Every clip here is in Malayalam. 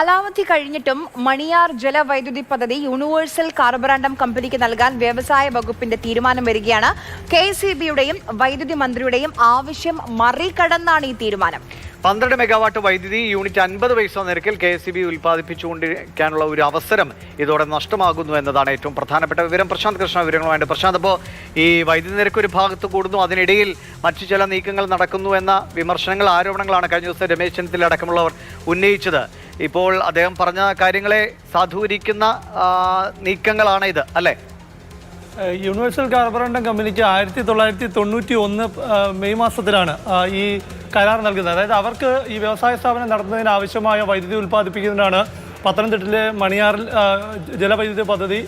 കാലാവധി കഴിഞ്ഞിട്ടും മണിയാർ ജലവൈദ്യുതി പദ്ധതി യൂണിവേഴ്സൽ കാർബറാണ്ടം കമ്പനിക്ക് നൽകാൻ വ്യവസായ വകുപ്പിന്റെ തീരുമാനം വരികയാണ്. കെ സി ബിയുടെയും വൈദ്യുതി മന്ത്രിയുടെയും ആവശ്യം മറികടന്നാണ് ഈ തീരുമാനം. പന്ത്രണ്ട് മെഗാവാട്ട് വൈദ്യുതി യൂണിറ്റ് അൻപത് പൈസ നിരക്കിൽ കെ എസ് സി ബി ഉൽപ്പാദിപ്പിച്ചുകൊണ്ടിരിക്കാനുള്ള ഒരു അവസരം ഇതോടെ നഷ്ടമാകുന്നു എന്നതാണ് ഏറ്റവും പ്രധാനപ്പെട്ട വിവരം. പ്രശാന്ത് കൃഷ്ണ വിവരങ്ങളുമായിട്ട്. പ്രശാന്ത് അപ്പോൾ ഈ വൈദ്യുതി നിരക്ക് ഒരു ഭാഗത്ത് കൂടുന്നു അതിനിടയിൽ മറ്റു ചില നീക്കങ്ങൾ നടക്കുന്നു എന്ന വിമർശനങ്ങൾ ആരോപണങ്ങളാണ് കഴിഞ്ഞ ദിവസം രമേശ് ചെന്നിത്തല അടക്കമുള്ളവർ ഉന്നയിച്ചത്. ഇപ്പോൾ അദ്ദേഹം പറഞ്ഞ കാര്യങ്ങളെ സാധൂകരിക്കുന്ന നീക്കങ്ങളാണ് ഇത് അല്ലേ? യൂണിവേഴ്സൽ കാർബറണ്ടം കമ്പനിക്ക് ആയിരത്തി തൊള്ളായിരത്തി തൊണ്ണൂറ്റി ഒന്ന് മെയ് മാസത്തിലാണ് ഈ കരാർ നൽകുന്നത്. അതായത് അവർക്ക് ഈ വ്യവസായ സ്ഥാപനം നടത്തുന്നതിന് ആവശ്യമായ വൈദ്യുതി ഉൽപ്പാദിപ്പിക്കുന്നതിനാണ് പത്തനംതിട്ടയിലെ മണിയാറിൽ ജലവൈദ്യുതി പദ്ധതി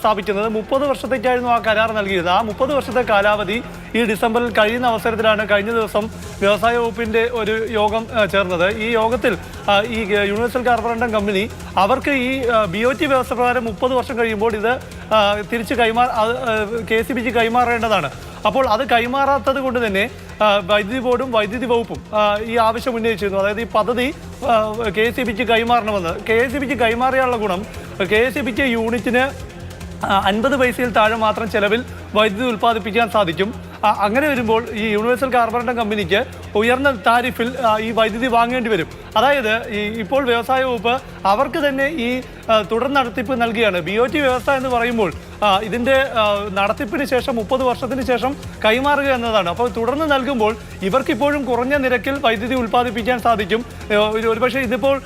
സ്ഥാപിക്കുന്നത്. മുപ്പത് വർഷത്തേക്കായിരുന്നു ആ കരാർ നൽകിയത്. ആ മുപ്പത് വർഷത്തെ കാലാവധി ഈ ഡിസംബറിൽ കഴിയുന്ന അവസരത്തിലാണ് കഴിഞ്ഞ ദിവസം വ്യവസായ വകുപ്പിന്റെ ഒരു യോഗം ചേർന്നത്. ഈ യോഗത്തിൽ ഈ യൂണിവേഴ്സൽ കാർബറണ്ടം കമ്പനി അവർക്ക് ഈ ബി ഒ ടി വ്യവസ്ഥ പ്രകാരം മുപ്പത് വർഷം കഴിയുമ്പോൾ ഇത് തിരിച്ച് കൈമാ കെ സി ബിക്ക് കൈമാറേണ്ടതാണ്. അപ്പോൾ അത് കൈമാറാത്തത് കൊണ്ട് തന്നെ വൈദ്യുതി ബോർഡും വൈദ്യുതി വകുപ്പും ഈ ആവശ്യം ഉന്നയിച്ചിരുന്നു. അതായത് ഈ പദ്ധതി കെ എസ് സി ബിക്ക് കൈമാറണമെന്ന്. കെ എസ് സി ബിക്ക് കൈമാറിയാനുള്ള ഗുണം കെ എസ് സി ബിക്ക് യൂണിറ്റിന് അൻപത് പൈസയിൽ താഴെ മാത്രം ചെലവിൽ വൈദ്യുതി ഉൽപ്പാദിപ്പിക്കാൻ സാധിക്കും. അങ്ങനെ വരുമ്പോൾ ഈ യൂണിവേഴ്സൽ കാർബറേറ്റം കമ്പനിക്ക് ഉയർന്ന താരിഫിൽ ഈ വൈദ്യുതി വാങ്ങേണ്ടി വരും. അതായത് ഈ ഇപ്പോൾ വ്യവസായ വകുപ്പ് അവർക്ക് തന്നെ ഈ തുടർ നടത്തിപ്പ് നൽകിയാണ്. ബി ഒ ടി വ്യവസ്ഥ എന്ന് പറയുമ്പോൾ ഇതിന്റെ നടത്തിപ്പിന് ശേഷം മുപ്പത് വർഷത്തിന് ശേഷം കൈമാറുക എന്നതാണ്. അപ്പോൾ തുടർന്ന് നൽകുമ്പോൾ ഇവർക്കിപ്പോഴും കുറഞ്ഞ നിരക്കിൽ വൈദ്യുതി ഉൽപ്പാദിപ്പിക്കാൻ സാധിക്കും. ഒരുപക്ഷെ ഇതിപ്പോൾ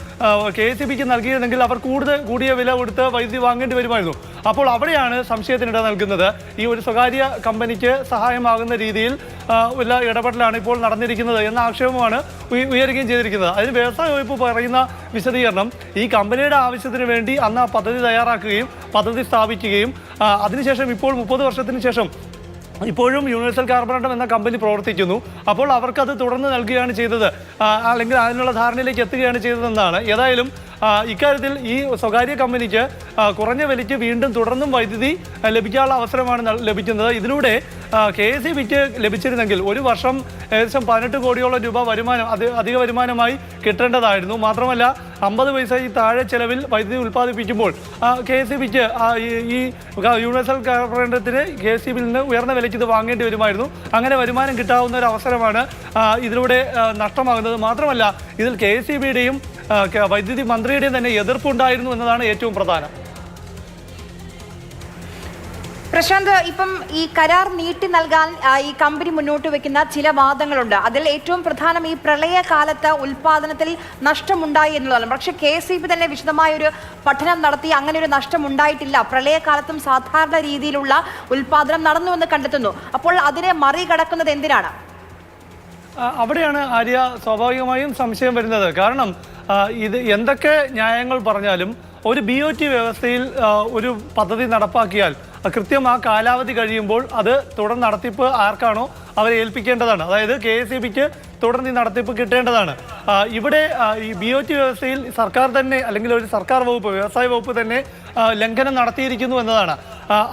കെ എസ് ബിക്ക് നൽകിയിരുന്നെങ്കിൽ അവർ കൂടുതൽ കൂടിയ വില കൊടുത്ത് വൈദ്യുതി വാങ്ങേണ്ടി വരുമായിരുന്നു. അപ്പോൾ അവിടെയാണ് സംശയത്തിനിട നൽകുന്നത്. ഈ ഒരു സ്വകാര്യ കമ്പനിക്ക് സഹായമാകുന്ന രീതിയിൽ ഉള്ള ഇടപെടലാണ് ഇപ്പോൾ നടന്നിരിക്കുന്നത് എന്ന ആക്ഷേപമാണ് ഉയ- ഉയരുകയും ചെയ്തിരിക്കുന്നത്. അതിന് വ്യവസായ വകുപ്പ് പറയുന്ന വിശദീകരണം ഈ കമ്പനിയുടെ ആവശ്യത്തിന് വേണ്ടി അന്ന് ആ പദ്ധതി തയ്യാറാക്കുകയും പദ്ധതി സ്ഥാപിക്കുകയും അതിനുശേഷം ഇപ്പോൾ മുപ്പത് വർഷത്തിന് ശേഷം ഇപ്പോഴും യൂണിവേഴ്സൽ കാർബറേറ്റം എന്ന കമ്പനി പ്രവർത്തിക്കുന്നു. അപ്പോൾ അവർക്കത് തുടർന്ന് നൽകുകയാണ് ചെയ്തത്. അല്ലെങ്കിൽ അതിനുള്ള ധാരണയിലേക്ക് എത്തുകയാണ് ചെയ്തതെന്നാണ്. ഏതായാലും ഇക്കാര്യത്തിൽ ഈ സ്വകാര്യ കമ്പനിക്ക് കുറഞ്ഞ വിലയ്ക്ക് വീണ്ടും തുടർന്നും വൈദ്യുതി ലഭിക്കാനുള്ള അവസരമാണ് ലഭിക്കുന്നത്. ഇതിലൂടെ കെ എസ് സി ബിക്ക് ലഭിച്ചിരുന്നെങ്കിൽ ഒരു വർഷം ഏകദേശം പതിനെട്ട് കോടിയോളം രൂപ വരുമാനം അത് അധിക വരുമാനമായി കിട്ടേണ്ടതായിരുന്നു. മാത്രമല്ല അമ്പത് പൈസ ഈ താഴെ ചെലവിൽ വൈദ്യുതി ഉൽപ്പാദിപ്പിക്കുമ്പോൾ കെ എസ് ഇ ബിക്ക് ഈ യൂണിവേഴ്സൽ കോർപ്പറേറ്റത്തിന് കെ എസ് ഇ ബിയിൽ നിന്ന് ഉയർന്ന വിലയ്ക്ക് ഇത് വാങ്ങേണ്ടി വരുമായിരുന്നു. അങ്ങനെ വരുമാനം കിട്ടാവുന്ന ഒരു അവസരമാണ് ഇതിലൂടെ നഷ്ടമാകുന്നത്. മാത്രമല്ല ഇതിൽ കെ എസ് ഇ ബിയുടെയും വൈദ്യുതി മന്ത്രിയുടെയും തന്നെ എതിർപ്പുണ്ടായിരുന്നു എന്നതാണ് ഏറ്റവും പ്രധാനം. പ്രശാന്ത് ഇപ്പം ഈ കരാർ നീട്ടി നൽകാൻ ഈ കമ്പനി മുന്നോട്ട് വെക്കുന്ന ചില വാദങ്ങളുണ്ട്. അതിൽ ഏറ്റവും പ്രധാനം ഈ പ്രളയകാലത്ത് ഉൽപാദനത്തിൽ നഷ്ടമുണ്ടായി എന്നുള്ളതാണ്. പക്ഷേ കെ സി ബി തന്നെ വിശദമായ ഒരു പഠനം നടത്തി അങ്ങനെ ഒരു നഷ്ടം ഉണ്ടായിട്ടില്ല പ്രളയകാലത്തും സാധാരണ രീതിയിലുള്ള ഉൽപാദനം നടന്നുവെന്ന് കണ്ടെത്തുന്നു. അപ്പോൾ അതിനെ മറികടക്കുന്നത് എന്തിനാണ്? അവിടെയാണ് ആര്യ സ്വാഭാവികമായും സംശയം വരുന്നത്. കാരണം ഇത് എന്തൊക്കെ ന്യായങ്ങൾ പറഞ്ഞാലും ഒരു ബി ഒ ടി വ്യവസ്ഥയിൽ ഒരു പദ്ധതി നടപ്പാക്കിയാൽ കൃത്യം ആ കാലാവധി കഴിയുമ്പോൾ അത് തുടർ നടത്തിപ്പ് ആർക്കാണോ അവരെ ഏൽപ്പിക്കേണ്ടതാണ്. അതായത് കെ എസ് ഇ ബിക്ക് തുടർന്ന് ഈ നടത്തിപ്പ് കിട്ടേണ്ടതാണ്. ഇവിടെ ഈ ബി ഒ ടി വ്യവസ്ഥയിൽ സർക്കാർ തന്നെ അല്ലെങ്കിൽ ഒരു സർക്കാർ വകുപ്പ് വ്യവസായ വകുപ്പ് തന്നെ ലംഘനം നടത്തിയിരിക്കുന്നു എന്നതാണ്.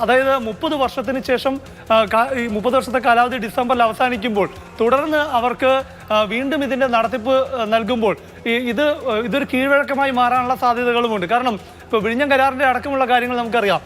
അതായത് മുപ്പത് വർഷത്തിന് ശേഷം മുപ്പത് വർഷത്തെ കാലാവധി ഡിസംബറിൽ അവസാനിക്കുമ്പോൾ തുടർന്ന് അവർക്ക് വീണ്ടും ഇതിന്റെ നടത്തിപ്പ് നൽകുമ്പോൾ ഇത് ഇതൊരു കീഴ്വഴക്കമായി മാറാനുള്ള സാധ്യതകളുമുണ്ട്. കാരണം ഇപ്പോൾ വിഴിഞ്ഞം കരാറിന്റെ അടക്കമുള്ള കാര്യങ്ങൾ നമുക്കറിയാം.